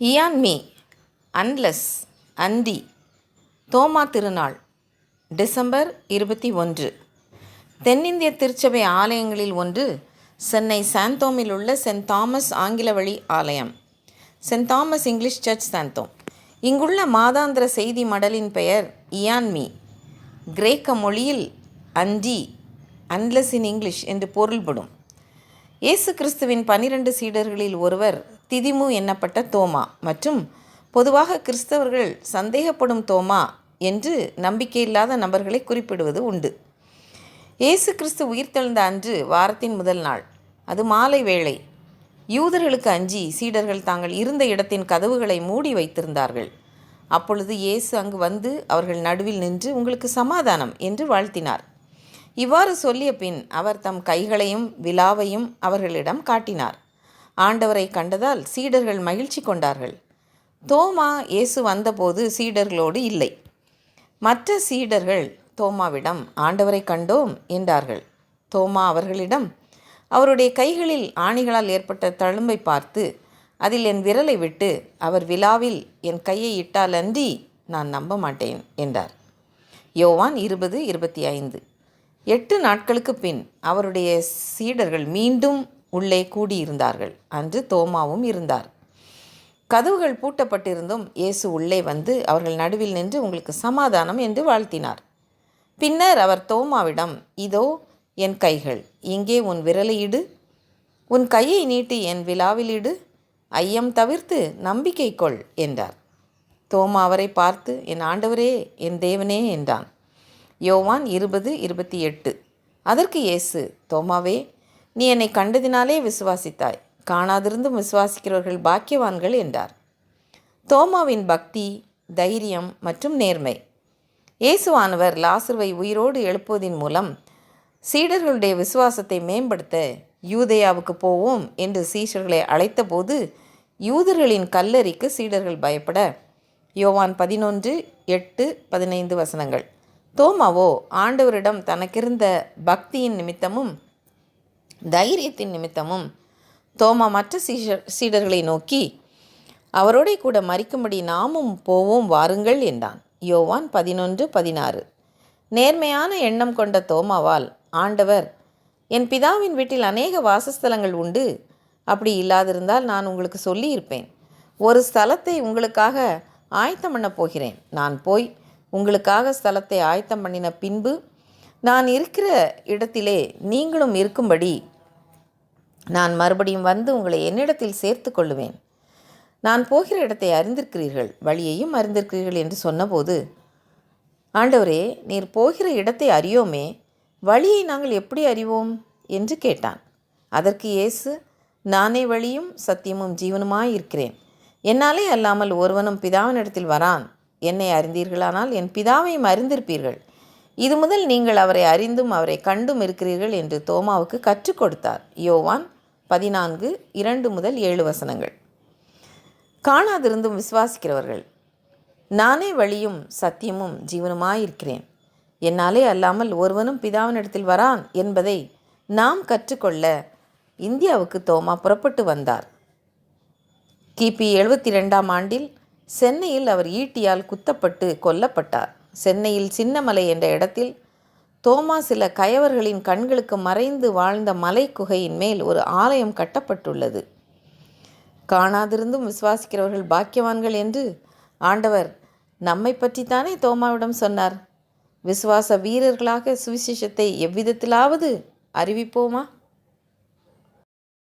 Ian me unless தோமா திருநாள் December இருபத்தி ஒன்று. தென்னிந்திய திருச்சபை ஆலயங்களில் ஒன்று சென்னை சாந்தோமில் உள்ள சென்ட் தாமஸ் ஆங்கில வழி ஆலயம் saint Thomas English church Santhome. இங்குள்ள மாதாந்திர செய்தி மடலின் பெயர் இயான் மீ. கிரேக்க மொழியில் அண்டி அன்லெஸ் இன் இங்கிலீஷ் என்று பொருள்படும். இயேசு கிறிஸ்துவின் பனிரெண்டு சீடர்களில் ஒருவர் திதிமு எண்ணப்பட்ட தோமா மற்றும் பொதுவாக கிறிஸ்தவர்கள் சந்தேகப்படும் தோமா என்று நம்பிக்கையில்லாத நபர்களை குறிப்பிடுவது உண்டு. இயேசு கிறிஸ்து உயிர்த்தெழுந்த அன்று வாரத்தின் முதல் நாள் அது மாலை வேளை. யூதர்களுக்கு அஞ்சி சீடர்கள் தாங்கள் இருந்த இடத்தின் கதவுகளை மூடி வைத்திருந்தார்கள். அப்பொழுது இயேசு அங்கு வந்து அவர்கள் நடுவில் நின்று உங்களுக்கு சமாதானம் என்று வாழ்த்தினார். இவ்வாறு சொல்லிய பின் அவர் தம் கைகளையும் விலாவையும் அவர்களிடம் காட்டினார். ஆண்டவரை கண்டதால் சீடர்கள் மகிழ்ச்சி கொண்டார்கள். தோமா இயேசு வந்தபோது சீடர்களோடு இல்லை. மற்ற சீடர்கள் தோமாவிடம் ஆண்டவரை கண்டோம் என்றார்கள். தோமா அவர்களிடம் அவருடைய கைகளில் ஆணிகளால் ஏற்பட்ட தழும்பை பார்த்து அதில் என் விரலை விட்டு அவர் விழாவில் என் கையை இட்டாலன்றி நான் நம்ப மாட்டேன் என்றார். யோவான் இருபது இருபத்தி ஐந்து. எட்டு நாட்களுக்கு பின் அவருடைய சீடர்கள் மீண்டும் உள்ளே கூடியிருந்தார்கள். அன்று தோமாவும் இருந்தார். கதவுகள் பூட்டப்பட்டிருந்தும் இயேசு உள்ளே வந்து அவர்கள் நடுவில் நின்று உங்களுக்கு சமாதானம் என்று வாழ்த்தினார். பின்னர் அவர் தோமாவிடம் இதோ என் கைகள் இங்கே உன் விரலை இடு. உன் கையை நீட்டி என் விழாவில் இடு. ஐயம் தவிர்த்து நம்பிக்கை கொள் என்றார். தோமா அவரை பார்த்து என் ஆண்டவரே என் தேவனே என்றான். யோவான் இருபது இருபத்தி எட்டு. அதற்கு இயேசு தோமாவே நீ என்னை கண்டதினாலே விசுவாசித்தாய். காணாதிருந்தும் விசுவாசிக்கிறவர்கள் பாக்கியவான்கள் என்றார். தோமாவின் பக்தி தைரியம் மற்றும் நேர்மை. இயேசுவானவர் லாசுவை உயிரோடு எழுப்புவதின் மூலம் சீடர்களுடைய விசுவாசத்தை மேம்படுத்த யூதேயாவுக்கு போவோம் என்று சீஷர்களை அழைத்தபோது யூதர்களின் கல்லறிக்கு சீடர்கள் பயப்பட யோவான் பதினொன்று எட்டு பதினைந்து வசனங்கள். தோமாவோ ஆண்டவரிடம் தனக்கிருந்த பக்தியின் நிமித்தமும் தைரியத்தின் நிமித்தமும் தோமா மற்ற சீஷர் சீடர்களை நோக்கி அவரோட கூட மறிக்கும்படி நாமும் போவோம் வாருங்கள் என்றான். யோவான் பதினொன்று பதினாறு. நேர்மையான எண்ணம் கொண்ட தோமாவால் ஆண்டவர் என் பிதாவின் வீட்டில் அநேக வாசஸ்தலங்கள் உண்டு. அப்படி இல்லாதிருந்தால் நான் உங்களுக்கு சொல்லியிருப்பேன். ஒரு ஸ்தலத்தை உங்களுக்காக ஆயத்தம் பண்ண போகிறேன். நான் போய் உங்களுக்காக ஸ்தலத்தை ஆயத்தம் பண்ணின பின்பு நான் இருக்கிற இடத்திலே நீங்களும் இருக்கும்படி நான் மறுபடியும் வந்து உங்களை என்னிடத்தில் சேர்த்து கொள்ளுவேன். நான் போகிற இடத்தை அறிந்திருக்கிறீர்கள் வழியையும் அறிந்திருக்கிறீர்கள் என்று சொன்னபோது ஆண்டவரே நீர் போகிற இடத்தை அறியோமே வழியை நாங்கள் எப்படி அறிவோம்? என்று கேட்டான். அதற்கு இயேசு நானே வழியும் சத்தியமும் ஜீவனுமாய் இருக்கிறேன் என்னாலே அல்லாமல் ஒருவனும் பிதாவினிடத்தில் வரான். என்னை அறிந்தீர்களானால் என் பிதாவையும் அறிந்திருப்பீர்கள். இது முதல் நீங்கள் அவரை அறிந்தும் அவரை கண்டும் இருக்கிறீர்கள் என்று தோமாவுக்கு கற்றுக் கொடுத்தார். யோவான் பதினான்கு இரண்டு முதல் ஏழு வசனங்கள். காணாதிருந்தும் விசுவாசிக்கிறவர்கள் நானே வழியும் சத்தியமும் ஜீவனுமாயிருக்கிறேன். என்னாலே அல்லாமல் ஒருவனும் பிதாவினிடத்தில் வரான் என்பதை நாம் கற்றுக்கொள்ள இந்தியாவுக்கு தோமா புறப்பட்டு வந்தார். கிபி எழுபத்தி ரெண்டாம் ஆண்டில் சென்னையில் அவர் ஈட்டியால் குத்தப்பட்டு கொல்லப்பட்டார். சென்னையில் சின்னமலை என்ற இடத்தில் தோமா சில கயவர்களின் கண்களுக்கு மறைந்து வாழ்ந்த மலை குகையின் மேல் ஒரு ஆலயம் கட்டப்பட்டுள்ளது. காணாதிருந்தும் விசுவாசிக்கிறவர்கள் பாக்கியவான்கள் என்று ஆண்டவர் நம்மை பற்றித்தானே தோமாவிடம் சொன்னார். விசுவாச வீரர்களாக சுவிசேஷத்தை எவ்விதத்திலாவது அறிவிப்போமா?